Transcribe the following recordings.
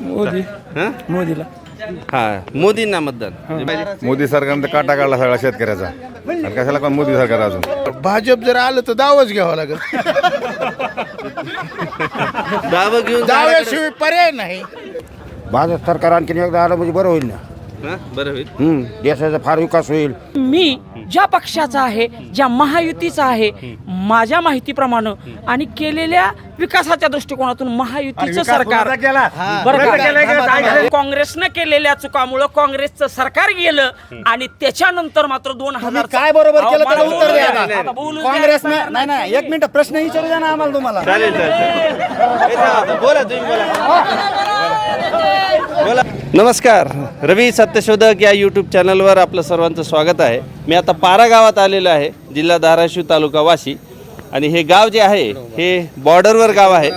मोदी. हं? मोदीला. हा मोदींना मतदान. मोदी सरकारनं तर काटा काढला सगळा शेतकऱ्याचा. आणि कशाला पण मोदी सरकार अजून? भाजप जर आलं तर दावच घ्यावा लागेल. दावा घेऊन दाव्याशिवाय पर्याय नाही. भाजप सरकार आणखीन एकदा आलं म्हणजे बरं होईल ना? बरं होईल. हम्म, देशाचा फार विकास होईल. मी ज्या पक्षाचा आहे ज्या महायुतीचा आहे माझ्या माहितीप्रमाणे आणि केलेल्या विकासाच्या दृष्टिकोनातून महायुतीचं सरकार बरं का? काँग्रेसनं केलेल्या चुकामुळं काँग्रेसचं सरकार गेलं आणि त्याच्यानंतर मात्र दोन हजार काय बरोबर केलं त्याला उत्तर द्या. आता. काँग्रेसनं नाही नाही एक मिनिट प्रश्न विचारू द्या ना आम्हाला तुम्हाला. चालेल चालेल. हे जा, बोला तुम्ही बोला. नमस्कार. रवी सत्यशोधक या यूट्यूब चॅनलवर आपलं सर्वांचं स्वागत आहे. मी आता पारा गावात आलेलो आहे जिल्हा धाराशिव तालुका वाशी. आणि हे गाव जे आहे हे बॉर्डरवर गाव आहे.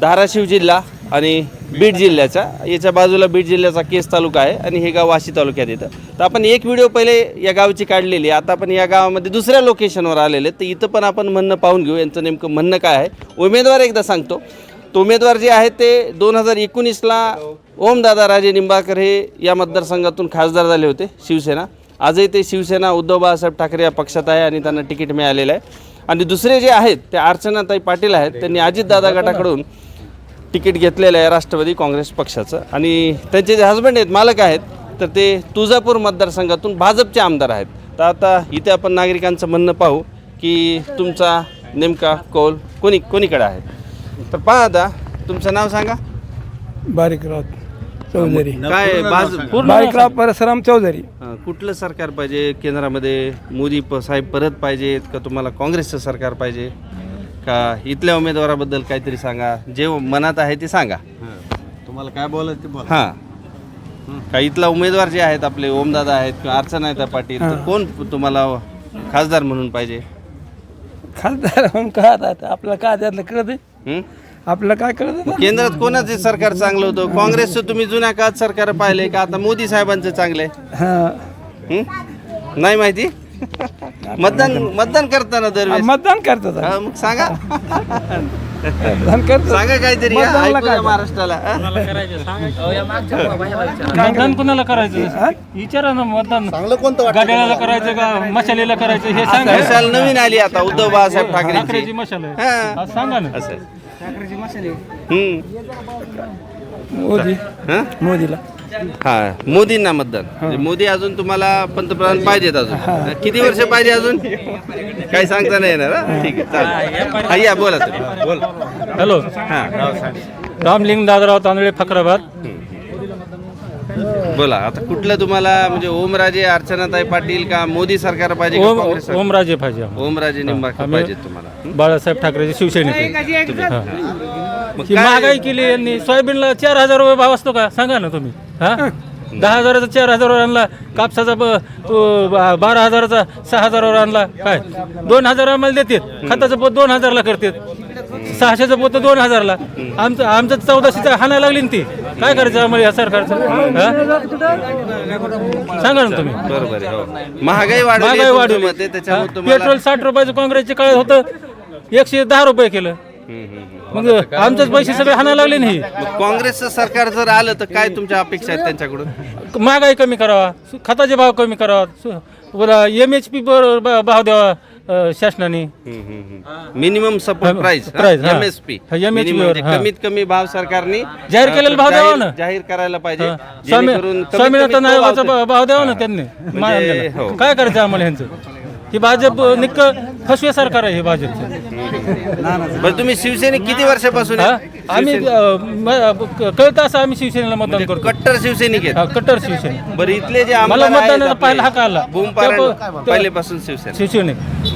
धाराशिव जिल्हा आणि बीड जिल्ह्याचा. याच्या बाजूला बीड जिल्ह्याचा केस तालुका आहे आणि हे गाव वाशी तालुक्यात येतं. तर आपण एक व्हिडिओ पहिले या गावची काढलेली आता आपण या गावामध्ये दुसऱ्या लोकेशनवर आलेले आहेत. तर इथं पण आपण म्हणणं पाहून घेऊ. यांचं नेमकं म्हणणं काय आहे? उमेदवार एकदा सांगतो. उमेदवार जे आहेत ते दोन हजार एकोणीसला ओमदादा राजे निंबाळकर हे या मतदारसंघातून खासदार झाले होते शिवसेना. आजही ते शिवसेना उद्धव बाळासाहेब ठाकरे या पक्षात आहे आणि त्यांना तिकीट मिळालेलं आहे. आणि दुसरे जे आहेत ते अर्चनाताई पाटील आहेत त्यांनी अजितदादा गटाकडून तिकीट घेतलेलं आहे राष्ट्रवादी काँग्रेस पक्षाचं. आणि त्यांचे जे हजबंड आहेत मालक आहेत तर ते तुळजापूर मतदारसंघातून भाजपचे आमदार आहेत. तर आता इथे आपण नागरिकांचं म्हणणं पाहू की तुमचा नेमका कौल कोणी कोणीकडे आहे? तर पहा आता तुमचं नाव सांगा. बारीकराव चौधरी. काय भाजप बारीकराव परशुराम चौधरी. कुठलं सरकार पाहिजे? केंद्रामध्ये मोदी प साहेब परत पाहिजेत का तुम्हाला काँग्रेसचं सरकार पाहिजे? का इथल्या उमेदवाराबद्दल काहीतरी सांगा. जे मनात आहे ते सांगा. तुम्हाला काय बोलायचं ते बोला. हां. का इथला उमेदवार जे आहेत आपले ओमदादा आहेत किंवा अर्चना पाटील तर कोण तुम्हाला खासदार म्हणून पाहिजे? खासदार म्हणून का आता? आपल्याला काय त्यातलं कळत हं? आपल्याला काय कळत मग केंद्रात कोणाचे सरकार चांगलं होतं? काँग्रेसचं तुम्ही जुन्या काळात सरकार पाहिले का आता मोदी साहेबांचं चांगलं आहे? हा. हं? नाही माहिती? मतदान मतदान करताना दरवेळेस. मतदान करतात. हा, मग सांगा. सांगा काहीतरी हा? महाराष्ट्राला. हा? मतदान कुणाला करायचं? विचारा ना मतदान. चांगलं कोणतं वाटतं गाड्याला करायचं का? मशालीला करायचं? हे सांगा. मशाल नवीन आली आता उद्धव बाळासाहेब ठाकरेची. ठाकरेंची मशाल आहे. सांगा ना. असं आहे. हम्म. मोदी. हा? मोदीला. हा मोदींना मतदान म्हणजे मोदी अजून तुम्हाला पंतप्रधान पाहिजेत अजून. किती वर्ष पाहिजे अजून? काही सांगता नाही येणार हा? ठीक आहे चालेल. हा, या बोला तुम्ही. बोला. हॅलो. हा. रामलिंग दादराव तांदळे फकराबाद. बोला आता कुठलं तुम्हाला म्हणजे ओमराजे अर्चनाताई पाटील का मोदी सरकार पाहिजे का ओम काँग्रेस सरकार? ओमराजे पाहिजे आम्हाला. ओमराजे निंबाळकर आम्ही- पाहिजेत तुम्हाला. बाळासाहेब ठाकरेचे शिवसैनिक हा. मग ही काय- महागाई केली यांनी. सोयाबीनला चार हजार रुपये भाव असतो का? सांगा ना तुम्ही. हा? दहा हजाराचा चार हजारावर आणला कापसाचा ब- तो बा- बारा हजाराचा सहा हजारावर आणला. काय? दोन हजार आम्हाला देतात. खताचं पोत दोन हजारला करतात. सहाशेचं पोत दोन हजारला. आमचं आमचं चौदाशेचं हाणायला लागली ना ती. काय करायचं आम्हाला या सरकारचं? हा? सांगा ना तुम्ही. बरोबर आहे हो. महागाई वाढली महागाई वाढवली तुम्हाला पेट्रोल साठ रुपयाचं काँग्रेसच्या काळात होतं. एकशे दहा रुपये केलं. हम्म, हम्म, हम्म. मग आमचेच पैसे सगळे हाणायला लागले नाही मग काँग्रेसचं सरकार जर आलं तर काय तुमच्या अपेक्षा आहेत त्यांच्याकडून महागाई कमी करावा सु- खताचे भाव कमी करावा एम एच पी भाव द्यावा अ, शासनाने मिनिमम सपोर्ट हा, प्राइस price, हा. एमएसपी हा, MSP वर, हा. कमीत कमी भाव सरकारने जाहीर केलेला भाव द्यावा ना. जाहीर करायला पाहिजे हा. स्वामी जेणेकरून कमीत स्वामीनाथन तो आयोगाचा भाव- भाव द्यावा ना त्यांनी म्हणजे, महाराजांना. हो. काय करायचं आम्हाला ह्यांचं ही भाजप निक्क फसवे सरकार आहे हे भाजपचं बरं तुम्ही शिवसैनिक किती वर्षापासून हा? आहेत? आम्ही शिवसेना- अ, म- कळतं असं आम्ही शिवसेनेला मतदान करतो कट्टर शिवसैनिक आहेत हा, कट्टर शिवसेना बरं इथले जे मला आमदार आहेत मतदानाचा आपले, पहिला हक्क आला. त्या- त्या- पहिलेपासून शिवसेना शिवसेने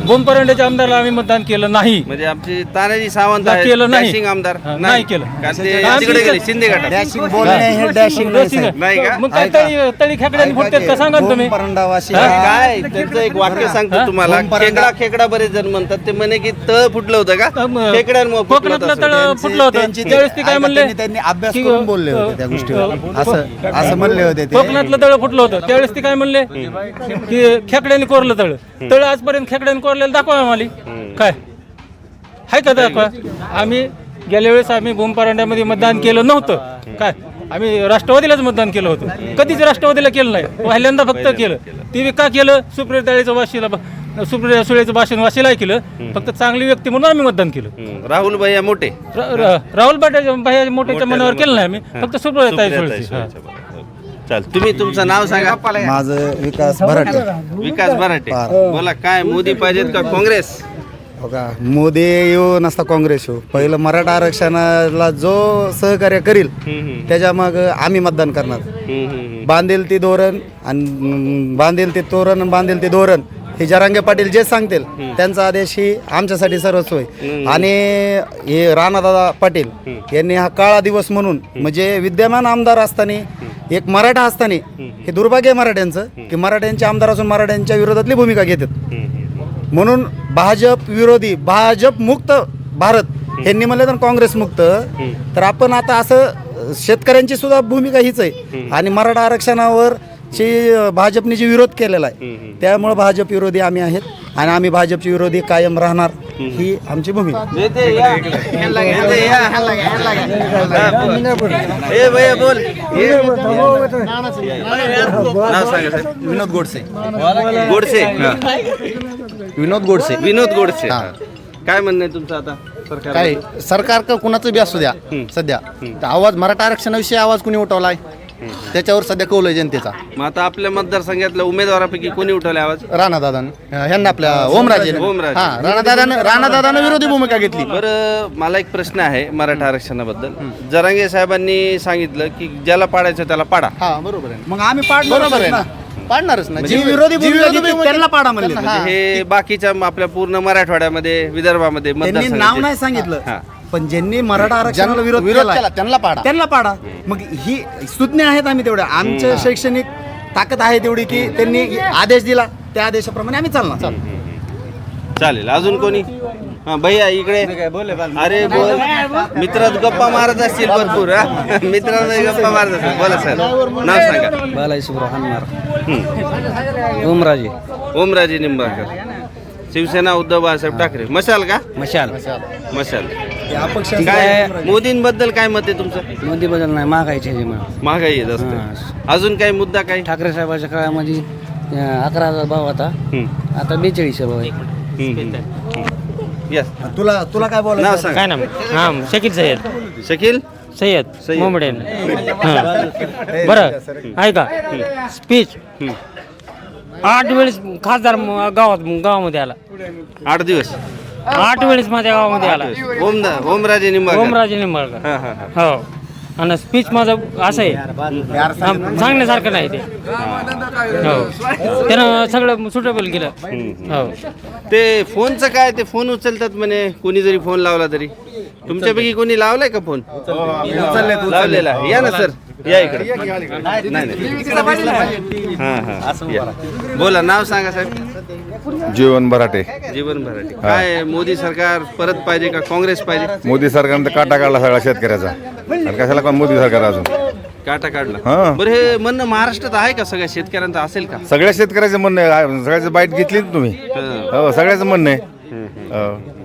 बोंबपरांड्याच्या आमदारला आम्ही मतदान केलं नाही म्हणजे आमचे तानाजी सावंत आहेत केलं नाही. डॅशिंग आमदार हा, नाही केलं. कारण ते आमची तिकडे गेले इथं- शिंदे गटात डॅशिंग बोलणे हे डॅशिंग नाही रसिंग. साहेब. नाही का? मग काय तळी तळी खेकड्याने फुटतात का सांगा ना तुम्ही परंडावाशी हा? काय त्यांचं एक वाक्य सांगतो तुम्हाला खेकडा खेकडा बरेच जण म्हणतात. ते म्हणे की तळ फुटलं होतं का? खेकड्यांमुळे फुटलं कोकणातलं. तळ फुटलं होतं. त्यांची- त्यावेळेस ते काय ऐका, म्हणले? त्यांनी- त्यांनी अभ्यास करून बोलले होते त्या गोष्टीवर. अ, असं असं म्हणले होते ते. कोकणातलं तळ फुटलं होतं. त्यावेळेस ते काय म्हणले? की खेकड्याने कोरलं तळ. तळ आजपर्यंत खेकड्याने कोरलेलं दाखवा आम्हाला. काय? हाय का दाखवा? आम्ही गेल्या वेळेस आम्ही भूमपरांड्यामध्ये मतदान केलं नव्हतं. काय? आम्ही राष्ट्रवादीलाच मतदान केलं होतं. कधीच राष्ट्रवादीला केलं नाही. पहिल्यांदा फक्त केलं. ते बी का केलं सुप्रियताळीचं वाशीला सुप्रिया सुळेचं भाषण वाशीला केलं. फक्त चांगली व्यक्ती म्हणून आम्ही मतदान केलं. राहुल भैया मोठे. राहुल पाटील भाई मोठ्याच्या मनावर केलं नाही आम्ही. फक्त सुळेची. सुळेच्या बरोबर. चाल तुम्ही तुमचं नाव सांगा. माझं विकास भराटे विकास मराठे. बोला काय मोदी पाहिजेत का? काँग्रेस? हो का मोदी येऊ नसता काँग्रेस येऊ. पहिलं मराठा आरक्षणाला जो सहकार्य करील त्याच्या मग आम्ही मतदान करणार. बांधेल ती धोरण आणि बांधेल ते तोरण आणि बांधेल ते धोरण हे जरांगे पाटील जे सांगतील त्यांचा आदेश ही आमच्यासाठी सर्वस्व आहे आणि हे राणादादा पाटील यांनी हा काळा दिवस म्हणून म्हणजे विद्यमान आमदार असताना एक मराठा असताना हे दुर्भाग्य आहे मराठ्यांचं की मराठ्यांचे आमदार असून मराठ्यांच्या विरोधातली भूमिका घेतात. म्हणून भाजप विरोधी भाजप मुक्त भारत यांनी म्हणलं तर काँग्रेस मुक्त. तर आपण आता असं शेतकऱ्यांची सुद्धा भूमिका हीच आहे. आणि मराठा आरक्षणावर भाजपने जी विरोध केलेला आहे त्यामुळे भाजप विरोधी आम्ही आहेत. आणि आम्ही भाजपचे विरोधी कायम राहणार ही आमची भूमिका. हा, विनोद गोडसे. गोडसे. विनोद गोडसे. विनोद गोडसे. काय म्हणणं आहे तुमचं आता सरकार काय सरकार का कुणाचं बी असू द्या सध्या. तर आवाज मराठा आरक्षणाविषयी आवाज कुणी उठवलाय? त्याच्यावर सध्या कौल आहे जनतेचा. मग आता आपल्या मतदारसंघातल्या उमेदवारापैकी कोणी उठवले आवाज? राणादादान. ह्यांना आपल्या ओमराजे ओमराजे. हा राणादादानं राणादादानं विरोधी भूमिका घेतली. बरं मला एक प्रश्न आहे मराठा आरक्षणाबद्दल. जरांगे साहेबांनी सांगितलं की ज्याला पाडायचं त्याला पाडा. हा बरोबर आहे. मग आम्ही पाडणारच बरोबर आहे ना. पाडणारच ना. जी विरोधी जी भूमिका विरोधी घेतली भूमिका- त्यांना पाडा म्हणले त्यांना- म्हणजे हे. बाकीच्या आपल्या पूर्ण मराठवाड्यामध्ये विदर्भामध्ये त्यांनी मतदारसंघाचे- नाव नाही सांगितलं. पण ज्यांनी मराठा आरक्षणाला ज्यांना विरोध केला त्यांना पाडा. त्यांना पाडा. मग ही सुज्ञ आहेत आम्ही तेवढ्या. आमचं शैक्षणिक ताकद आहे तेवढी की त्यांनी आदेश दिला. त्या आदेशाप्रमाणे आम्ही चालणार. चालेल. अजून कोणी? हा भैया इकडे. अरे बोल. मित्र गप्पा मारत असतील भरपूर हा? मित्रांना गप्पा मारत असतील. बोला सर. नाव सांगा. बालाजी हनमार. ओमराजे ओमराजे निंबाळकर. शिवसेना उद्धव बाळासाहेब ठाकरे. मशाल का? मशाल. मशाल. काय मोदींबद्दल काय मत आहे तुमचं? मोदी बदल नाही महागायचे हे महागाई जास्त. अजून काही मुद्दा काय? ठाकरे साहेबाच्या काळामध्ये अं, अकरा हजार भाव होता. आता बेचाळीस भाव आहे. यस तुला तुला काय बोलायचं नाव आहे? सांग. काय नाम? हा शकील सय्यद. शकील? सय्यद सय्यद. मोमडेन बरं ऐका. स्पीच आठ वेळेस खासदार म- गावात गावामध्ये आला. आठ दिवस. आठ वेळेस माझ्या गावामध्ये आला. ओम ओमराजे निंबाळकर. ओमराजे निंबाळकर. हा हा हा. हो. आणि स्पीच माझं असं आहे. सांगण्यासारखं नाही ते. हो. त्यानं सगळं सुटेबल केलं. हो. ते फोनचं काय ते फोन उचलतात म्हणे कोणी जरी फोन लावला तरी. तुमच्यापैकी कोणी लावलाय का फोन? लावलेला. या ना सर. या इकडे. नाही नाही हा हा. या. बोला नाव सांगा साहेब. जीवन भराटे. जीवन भराटे. काय मोदी सरकार परत पाहिजे का काँग्रेस पाहिजे? मोदी सरकारनं तर काटा काढला सगळा शेतकऱ्याचा. आणि कशाला कोण मोदी सरकार अजून? काटा काढला. हा. बरं हे म्हणणं महाराष्ट्रात आहे का सगळ्या शेतकऱ्यांचं? असेल का? सगळ्या शेतकऱ्याचं म्हणणं आहे. सगळ्याचं बाईट घेतली ना तुम्ही. हो. सगळ्याचं म्हणणं आहे. हो.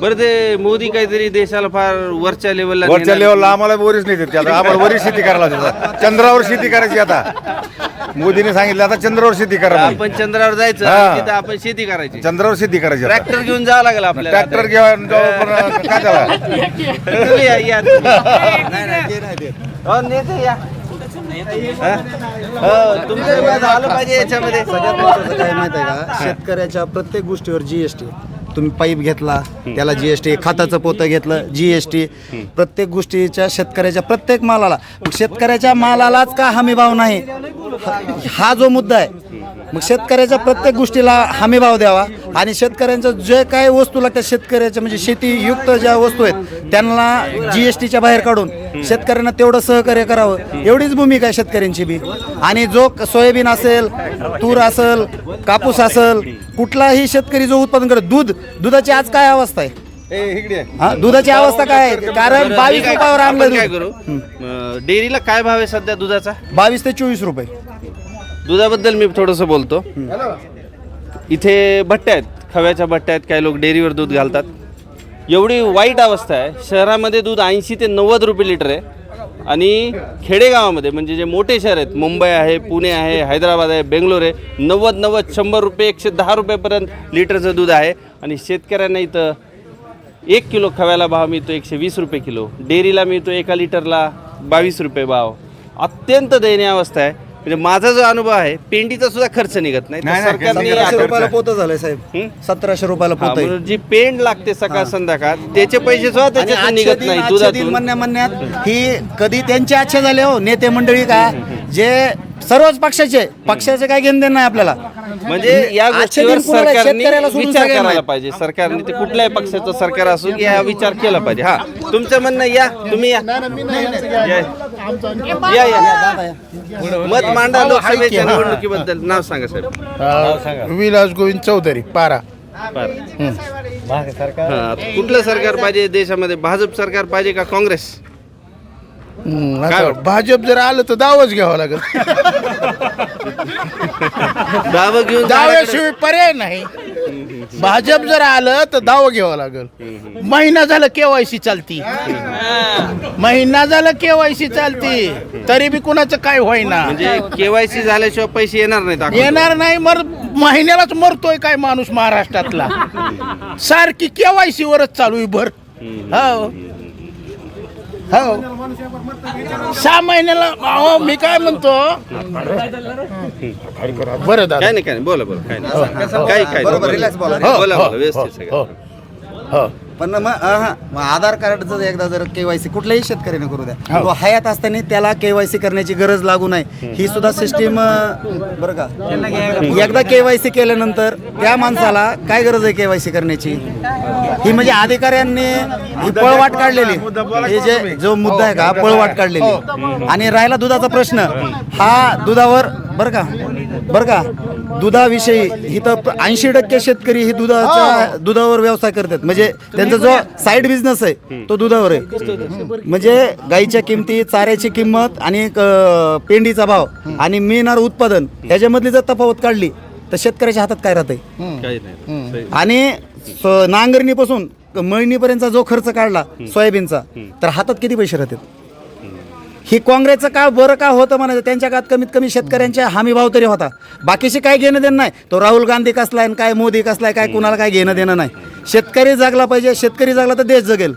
बरं ते मोदी काहीतरी देशाला फार वरच्या लेवलला वरच्या लेवलला आम्हाला वरीच नाही देत आता आम्हाला वरीच शेती करायला लावते. चंद्रावर शेती करायची आता मोदीने सांगितलं आता चंद्रावर शेती करा म्हणे. आपण चंद्रावर जायचं हा. तिथं आपण शेती करायची चंद्रावर शेती करायची आता. ट्रॅक्टर घेऊन जावं लागेल आपल्याला ट्रॅक्टर घेऊन जाऊ पण काय त्याला तुम्ही या, या. हो, नेते या. हा? हो, तुमचं मत आलं पाहिजे याच्यामध्ये सगळ्यात महत्त्वाचं काय माहिती आहे का शेतकऱ्याच्या प्रत्येक गोष्टीवर जीएसटी तुम्ही पाईप घेतला त्याला जीएसटी खताचं पोतं घेतलं जीएसटी प्रत्येक गोष्टीच्या शेतकऱ्याच्या प्रत्येक मालाला. मग शेतकऱ्याच्या मालालाच का हमी भाव नाही? हा- जो मुद्दा आहे मग शेतकऱ्याच्या प्रत्येक गोष्टीला हमीभाव द्यावा आणि शेतकऱ्यांचं जे काय वस्तू लागतात शेतकऱ्याच्या म्हणजे शेतीयुक्त ज्या वस्तू आहेत त्यांना जी एस टीच्या बाहेर काढून शेतकऱ्यांना तेवढं सहकार्य करावं. एवढीच भूमिका आहे शेतकऱ्यांची बी. आणि जो क- सोयाबीन असेल तूर असेल कापूस असेल कुठलाही शेतकरी जो उत्पादन करत दूध दुधाची आज काय अवस्था आहे? हा दुधाची अवस्था काय? आहे कारण बावीस रुपयावर आणलं काय दूध. करू? अं, डेअरीला काय भाव आहे सध्या दुधाचा? बावीस ते चोवीस रुपये. दुधाबद्दल मी थोडंसं बोलतो. इथे भट्ट्या आहेत. खव्याच्या भट्ट्या आहेत. काही लोक डेअरीवर दूध घालतात. एवढी वाईट अवस्था आहे. शहरामध्ये दूध ऐंशी ते नव्वद रुपये लिटर आहे. आणि खेडेगावामध्ये म्हणजे जे मोठे शहर आहेत मुंबई आहे पुणे आहे हैदराबाद आहे बेंगलोर आहे नव्वद नव्वद शंभर रुपये एकशे दहा रुपयेपर्यंत लिटरचं दूध आहे. आणि शेतकऱ्यांना इथं एक किलो खव्याला भाव मिळतो एकशे वीस रुपये किलो. डेअरीला मिळतो एका लिटरला बावीस रुपये भाव. अत्यंत दयनीय अवस्था आहे. म्हणजे माझा जो अनुभव आहे पेंडीचा सुद्धा खर्च निघत नाही. तर नाही, नाही, सरकारने सतराशे आता- रुपयाला पोतं झालंय साहेब? सतराशे रुपयाला हा, पोत आहे. म्हणून जी पेंड लागते सकाळ संध्याकाळ त्याचे पैसे सुद्धा आणि त्याच्यातून आजचे निघत दिन नाही आजचे दिन दुधातून म्हणण्या म्हणण्यात ही कधी त्यांचे आजचे झाले हो नेते मंडळी का? जे सर्वच पक्षाचे. पक्षाचे काय घेणं देणं नाही आपल्याला. म्हणजे या गोष्टीवर दिन कुणाला सरकारने शेतकऱ्याला सोडून विचार करायला. पाहिजे. सरकारने ते कुठल्याही पक्षाचं सरकार असो की हा विचार केला पाहिजे. हा. तुमचं म्हणणं या. तुम्ही या. या या. मत मांडा लोकसभेच्या निवडणुकीबद्दल. नाव सांगा साहेब. विलास गोविंद चौधरी पारा. बरं. हा, कुठलं सरकार पाहिजे देशामध्ये? भाजप सरकार पाहिजे का काँग्रेस? हम्म, काय आता वाटतं? भाजप जर आलं तर दावच घ्यावं लागेल. दावा घेऊन दाव्याशिवाय पर्याय नाही. भाजप जर आलं तर दाव घ्यावं लागेल. महिना झालं केवायसी चालती. महिना झालं केवायसी चालती. तरी बी कुणाचं काय होईना. म्हणजे केवायसी झाल्याशिवाय पैसे येणार नाहीत वर. येणार नाही मर महिन्यालाच मरतोय काय माणूस महाराष्ट्रातला. सारखी केवायसी वरच चालू आहे भर. हो. हो. सहा महिन्याला अहो मी काय म्हणतो? बरं दादा. काय नाही काय नाही. बोला बोला. काय नाही. काय काय बरोबर, नाही, relax बोला. बोला. हो, व्यवस्थित हो, सगळं हो. पण मग अहा, मग आधार कार्डचं एकदा जर केवायसी कुठल्याही शेतकऱ्याने करू द्या. तो हयात असताना त्याला केवायसी करण्याची गरज लागू नये. ही सुद्धा सिस्टीम बरं का. एकदा केवायसी केल्यानंतर त्या माणसाला काय गरज आहे केवायसी करण्याची? ही म्हणजे अधिकाऱ्यांनी ही पळवाट काढलेली. हे जे जो मुद्दा आहे का पळवाट काढलेली. आणि राहिला दुधाचा प्रश्न. हा दुधावर बरं का बरं का. दुधाविषयी इथं ऐंशी टक्के शेतकरी ही दुधाच्या दुधावर व्यवसाय करतात. म्हणजे त्यांचा जो साईड बिझनेस आहे तो दुधावर आहे. म्हणजे गाईच्या किमती चाऱ्याची किंमत आणि पेंडीचा भाव आणि मिळणार उत्पादन ह्याच्यामधली जर तफावत काढली तर शेतकऱ्याच्या हातात काय राहतंय? आणि नांगरणीपासून मळणीपर्यंतचा जो खर्च काढला सोयाबीनचा तर हातात किती पैसे राहतात? ही काँग्रेसचं का बरं का होतं म्हणायचं? त्यांच्या काळात कमीत कमी शेतकऱ्यांच्या हमी भाव तरी होता. बाकीचे काय घेणं देणं नाही. तो राहुल गांधी कसलाय आणि काय मोदी कसलाय काय कुणाला काय घेणं देणं नाही. शेतकरी जागला पाहिजे शेतकरी जागला तर देश जगेल.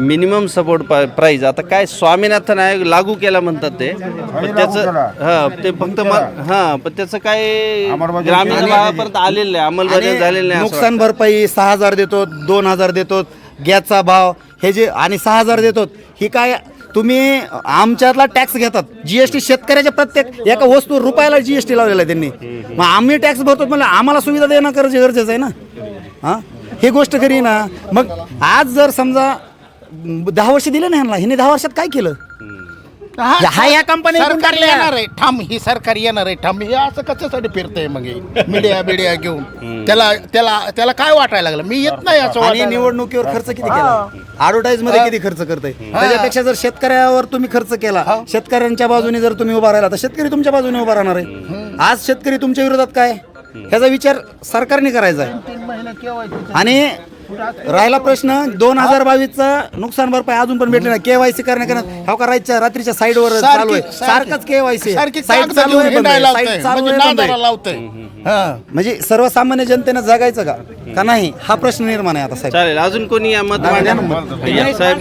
मिनिमम सपोर्ट प्राइस आता काय स्वामीनाथन आयोग लागू केला म्हणतात ते. पण त्याचं हा ते फक्त हा पण त्याचं काय ग्रामीण भागापर्यंत आलेलं नाही. अंमलबजावणी झालेलं नाही नुकसान भरपाई सहा हजार देतो दोन हजार देतो. गॅसचा भाव हे जे आणि सहा हजार देतो ही काय तुम्ही आमच्यातला टॅक्स घेतात. जीएसटी शेतकऱ्याच्या प्रत्येक एका वस्तू रुपयाला जीएसटी लावलेला आहे त्यांनी. मग आम्ही टॅक्स भरतो म्हणजे आम्हाला सुविधा देणं गरजे गरजेचं आहे ना? हां? ही गोष्ट खरी ना. मग आज जर समजा दहा वर्ष दिले नाही ह्यांना हिने दहा वर्षात काय केलं? हा हा या कंपनी सरकार येणार आहे. ठाम ही सरकार येणार आहे. ठाम हे असं कशासाठी फिरतंय मग हे? मीडिया बिडिया घेऊन. त्याला त्याला त्याला काय वाटायला लागलं? मी येत नाही असं आणि वाटायला. निवडणुकीवर खर्च किती केला? ऍडव्हर्टाईजमध्ये किती खर्च करताय? त्याच्यापेक्षा जर शेतकऱ्यावर तुम्ही खर्च केला शेतकऱ्यांच्या बाजूने जर तुम्ही उभा राहिला तर शेतकरी तुमच्या बाजूने उभा राहणार आहे. आज शेतकरी तुमच्या विरोधात काय? ह्याचा विचार सरकारने करायचा आहे. आणि राहिला प्रश्न दोन हजार बावीसचा नुकसान भरपाई अजून पण भेटले नाही. केवायसी करण्याकरता हो का रातच्या रात्रीच्या साईडवर चालू आहे. सारखी- सारखी- सारखच केवायसी सारखी कागद चालू आहे. चालू म्हणजे आहे बंद आहे. नादाला लावतंय. हा. म्हणजे सर्वसामान्य जनतेनं जगायचं का? का नाही? हा प्रश्न निर्माण आहे आता साहेब. चालेल अजून कोणी या मत मांडा या, साहेब.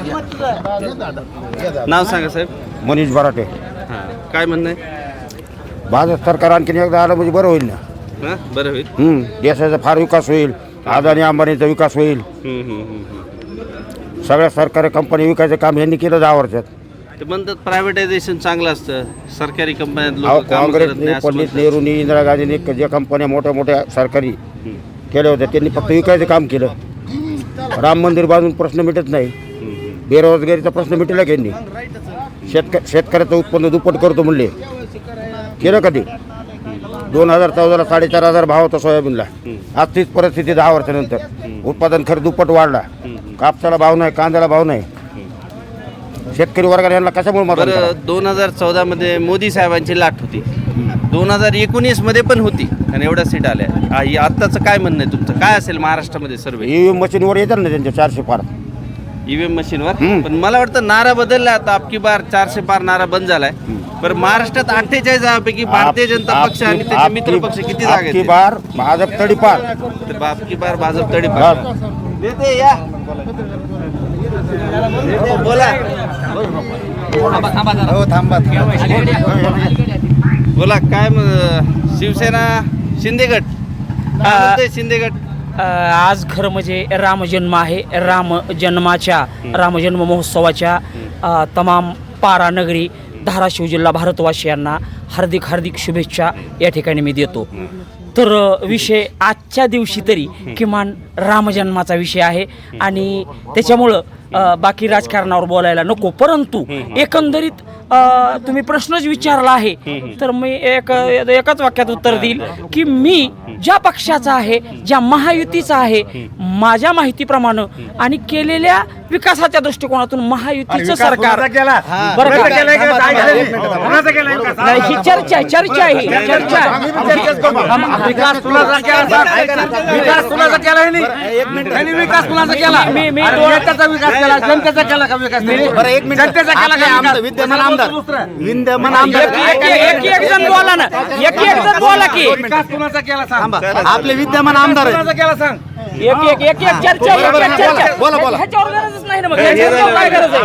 नाव सांगा साहेब. मनीष बराटे. हा. काय म्हणणं आहे? भाजप सरकार आणखीन एकदा आलं म्हणजे बरं होईल ना. हा? बरं होईल. देशाचा फार विकास होईल. अदानी अंबानीचा विकास होईल. हम्म, हम्म, हम्म, हम्म. सगळ्या सरकारी कंपनी विकायचं काम यांनी केलं दहा वर्षात. ते म्हणतात प्रायव्हेटायझेशन चांगलं असतं. सरकारी कंपन्यात अहो लोक काम करत काँग्रेसने नाही असं पंडित म्हणतात. नेहरूनी इंदिरा गांधीने क- ज्या कंपन्या मोठ्या मोठ्या सरकारी केल्या होत्या त्यांनी फक्त विकायचं काम केलं. राम मंदिर बांधून प्रश्न मिटत नाही. बेरोजगारीचा प्रश्न मिटला की शेतक शेतकऱ्याचं उत्पन्न दुप्पट करतो म्हणले. केलं का ते? दोन हजार चौदाला साडेचार हजार भाव होता सोयाबीनला. आज तीच परिस्थिती दहा वर्षानंतर. उत्पादन खर्च दुप्पट वाढला. कापसाला भाव नाही कांद्याला भाव नाही. शेतकरी वर्गाने यांना कशामुळे मदत दोन हजार चौदा मध्ये मोदी साहेबांची लाट होती. दोन हजार एकोणीसमध्ये पण होती. आणि एवढ्या सीट आल्या. आत्ताचं काय म्हणणं आहे तुमचं? काय असेल महाराष्ट्रामध्ये सर्वे? ईव्हीएम मशीनवर येतात ना त्यांच्या चारशे पार ईव्हीएम मशीनवर पण मला वाटतं नारा बदलला आता. आपकी बार चारशे पार नारा बंद झालाय. बरं महाराष्ट्रात अठ्ठेचाळीस जागापैकी भारतीय जनता पक्ष आणि त्याचे मित्र पक्ष किती जागा आहेत? बार भाजप तडीपार तर आपकी बार भाजप तडीपार देते या. देते, बोला. हो थांबा बोला काय म- शिवसेना शिंदेगड. काय म्हणतोय शिंदेगड? आज खरं म्हणजे रामजन्म आहे. राम जन्माच्या रामजन्म महोत्सवाच्या तमाम पारा नगरी धाराशिव जिल्हा भारतवासियांना हार्दिक हार्दिक शुभेच्छा या ठिकाणी मी देतो. तर विषय आजच्या दिवशी तरी किमान रामजन्माचा विषय आहे आणि त्याच्यामुळं बाकी राजकारणावर बोलायला नको. परंतु एकंदरीत तुम्ही प्रश्नच विचारला आहे. तर मी एक एकाच वाक्यात उत्तर देईल की मी ज्या पक्षाचा आहे ज्या महायुतीचा आहे माझ्या माहितीप्रमाणे आणि केलेल्या विकासाच्या दृष्टिकोनातून महायुतीचं सरकार ही चर्चा आहे चर्चा आहे ही चर्चा आहे. मी मी दोन बरं एक मिनिट आपले आमदार विद्यमान आमदार विद्यमान आमदार एक एक जण बोला ना एक एक जण बोला की थांबा. आपले विद्यमान आमदार आहेत. एक एक एक एक चर्चा एक एक चर्चा. बोला, बोला. ह्याच्यावर गरजच नाही ना मग. ह्याच्यावर काय गरज आहे?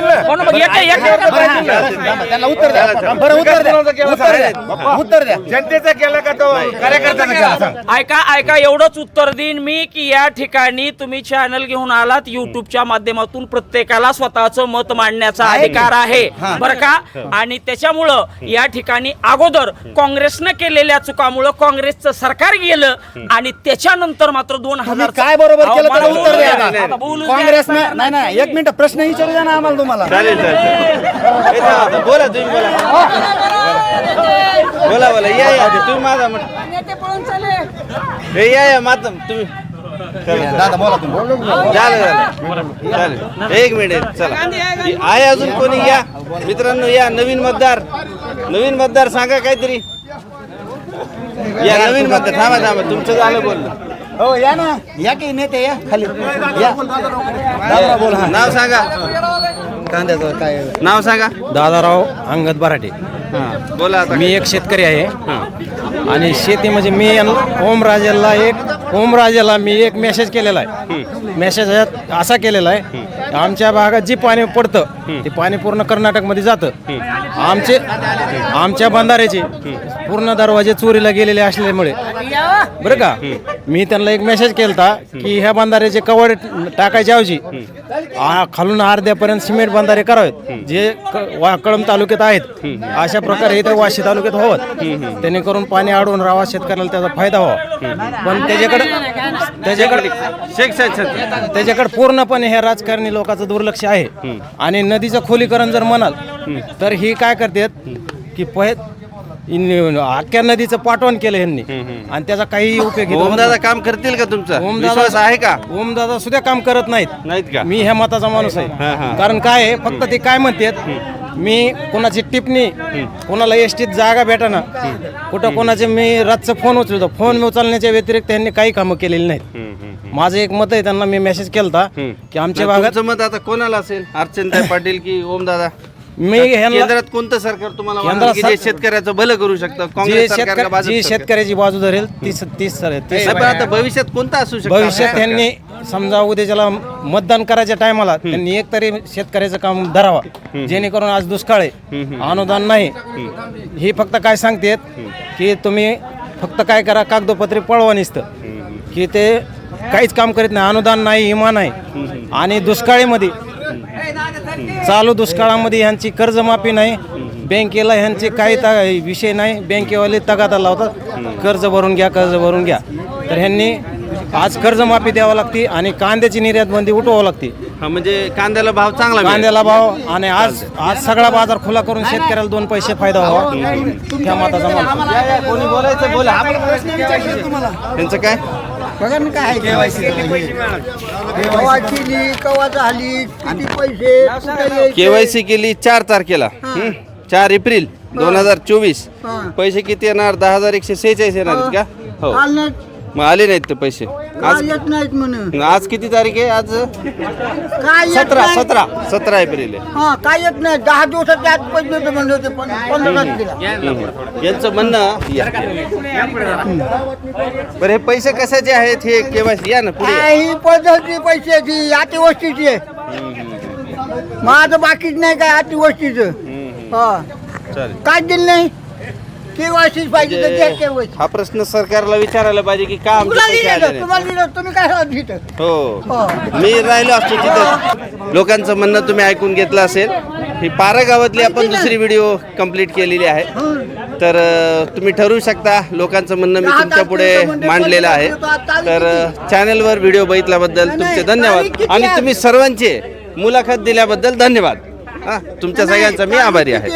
ना? मग एक एक एक थांबा, त्यांना उत्तर द्या. बरं उत्तर द्या. उत्तर द्या. उत्तर द्या. जनतेचा केला का तो कार्यकर्त्याचा केला सांग. ऐका ऐका एवढंच उत्तर देईन मी की या ठिकाणी तुम्ही चॅनल घेऊन आलात युट्यूबच्या माध्यमातून प्रत्येकाला स्वतःचं मत मांडण्याचा अधिकार आहे. बरं का? आणि त्याच्यामुळं या ठिकाणी अगोदर काँग्रेसनं केलेल्या चुकामुळं काँग्रेसचं सरकार गेलं आणि त्याच्यानंतर मात्र दोन हजार काय बरोबर केलं त्याला उत्तर द्या आता. आता. बोलू द्या. काँग्रेसनं नाही नाही एक मिनिट प्रश्न विचारू द्या ना आम्हाला तुम्हाला. चालेल चालेल. बोला तुम्ही बोला. बोला बोला. या या तुम्ही माझा म्हण हे या या मातम तुम्ही. दादा बोला तुम्ही. झालं झालं. चालेल. एक मिनिट चला. आहे अजून कोणी? या. मित्रांनो या. नवीन मतदार. नवीन मतदार सांगा काहीतरी. या नवीन मतदार थांबा थांबा तुमचं झालं बोलणं. हो या ना. या की नेते या खाली. या. दादा बोला हा. नाव सांगा. कांद्याचं काय नाव सांगा. दादाराव अंगद बराटे. हां बोला आता. मी एक शेतकरी आहे. आणि शेती म्हणजे मी ओमराजेला एक ओमराजेला मी एक मेसेज केलेला आहे. मेसेज असा केलेला आहे. आमच्या भागात जी पाणी पडतं ते पाणी पूर्ण कर्नाटकमध्ये जातं. आमचे आमच्या बंधाऱ्याचे पूर्ण दरवाजे चोरीला गेलेले असल्यामुळे बरं का? मी त्यांना एक मेसेज केलता की ह्या बंधाऱ्याचे कवड टाकायच्या ऐवजी आ- खालून अर्ध्यापर्यंत सिमेंट बंधारे करावेत जे क- वा- कळंब तालुक्यात आहेत. अशा प्रकारे इथे वाशी तालुक्यात हवं करून पाणी अडवून राहावा शेतकऱ्याला त्याचा फायदा व्हावा. पण त्याच्याकडे त्याच्याकडे शेख साहेब त्याच्याकडे पूर्णपणे हे राजकारणी लोकांचं दुर्लक्ष आहे. आणि नदीचं खोलीकरण जर म्हणाल तर ही काय करतात की पह इन- अख्ख्या नदीचं पाठवण केलं यांनी आणि त्याचा काही उपयोग इथं ओमदादा काम करतील का तुमचा. विश्वास आहे का? ओमदादा सुद्धा काम करत नाहीत. नाहीत का? मी ह्या मताचा माणूस हा, हा. आहे कारण काय आहे? फक्त ते काय म्हणतात मी कोणाची टिप्पणी कोणाला एसटीत जागा भेटाना कुठं कोणाचे मी रातचं फोन उचलतो. फोन उचलण्याच्या व्यतिरिक्त त्यांनी काही कामं केलेली नाहीत. माझं एक मत आहे त्यांना मी मेसेज केलता की आमच्या भागात तुमचं मत आता कोणाला असेल? अर्चनताई पाटील की ओमदादा मी ह्यांना केंद्रात कोणतं सरकार तुम्हाला केंद्रात वाटतं की जे सर- शेतकऱ्याचं भलं करू शकतं? जी काँग्रेस सरकार का शेतकरी भाजप जी सरकार? शेतकऱ्याची बाजू धरेल तीच तीच सर तीच नाही, पण आता भविष्यात कोणतं असू शकतं भविष्यात त्यांनी समजा उद्याच्याला मतदान करायच्या टायमाला त्यांनी एक तरी शेतकऱ्याचं काम धरावा. जेणेकरून आज दुष्काळ आहे. अनुदान नाही. हे फक्त काय सांगतेत की तुम्ही फक्त काय करा कागदोपत्री पळवा निसतं. की ते काहीच काम करीत नाही. अनुदान नाही इमा नाही. आणि दुष्काळीमध्ये चालू दुष्काळामध्ये ह्यांची कर्जमाफी नाही. बँकेला ह्यांचे काही ता विषय नाही. बँकेवाले तगादा लावतात. कर्ज भरून घ्या कर्ज भरून घ्या. तर ह्यांनी आज कर्जमाफी द्यावं लागते आणि कांद्याची निर्यात बंदी उठवावं लागते. हा, म्हणजे कांद्याला भाव चांगला मिळेल. कांद्याला भाव आणि आज आज सगळा बाजार खुला करून शेतकऱ्याला दोन पैसे फायदा व्हावा. त्या मताचा बोला त्यांचं काय बघा ना काय केवायसी केली चार तारखेला. हं? चार एप्रिल दोन हजार चोवीस. पैसे किती येणार? दहा हजार एकशे सेहेचाळीस येणार आहेत का? हो. मग आले नाहीत ते पैसे. आज येत नाहीत म्हणून आज किती तारीख आहे? आज? काय येत सतरा नाही. सतरा सतरा एप्रिल आहे. हा काय येत नाही. दहा दिवसाच्या आत पैसे देतो म्हणले होते पण पंधरा तारखेला. हम्म. यांचं म्हणणं या. बरं हे पैसे कशाचे आहेत? हे केवायसी या ना पुढे या. काय ही पद्धती पैशाची अतिवस्तीची आहे. माझं बाकीच नाही काय अतिवस्तीचं हा. चालेल. काय दिलं नाही? केवायसी पाहिजे तर द्या KYC. हा प्रश्न सरकारला विचारायला पाहिजे की का आमचे तुम्हाला पैसे आले दिलं नाहीत? तुम्हाला दिलं तुम्ही काय इथं हो. हो. मी राहिलो असतो तिथं. लोकांचं म्हणणं तुम्ही ऐकून घेतलं असेल. ही पारा गावातली आपण दुसरी व्हिडिओ कंप्लीट केलेली आहे. तर अ, तुम्ही ठरवू शकता. लोकांचं म्हणणं मी तुमच्यापुढे मांडलेलं आहे. तर अ, चॅनलवर व्हिडिओ बघितल्याबद्दल तुमचे धन्यवाद. आणि तुम्ही सर्वांचे मुलाखत दिल्याबद्दल धन्यवाद. हा तुमच्या सगळ्यांचा मी आभारी आहे.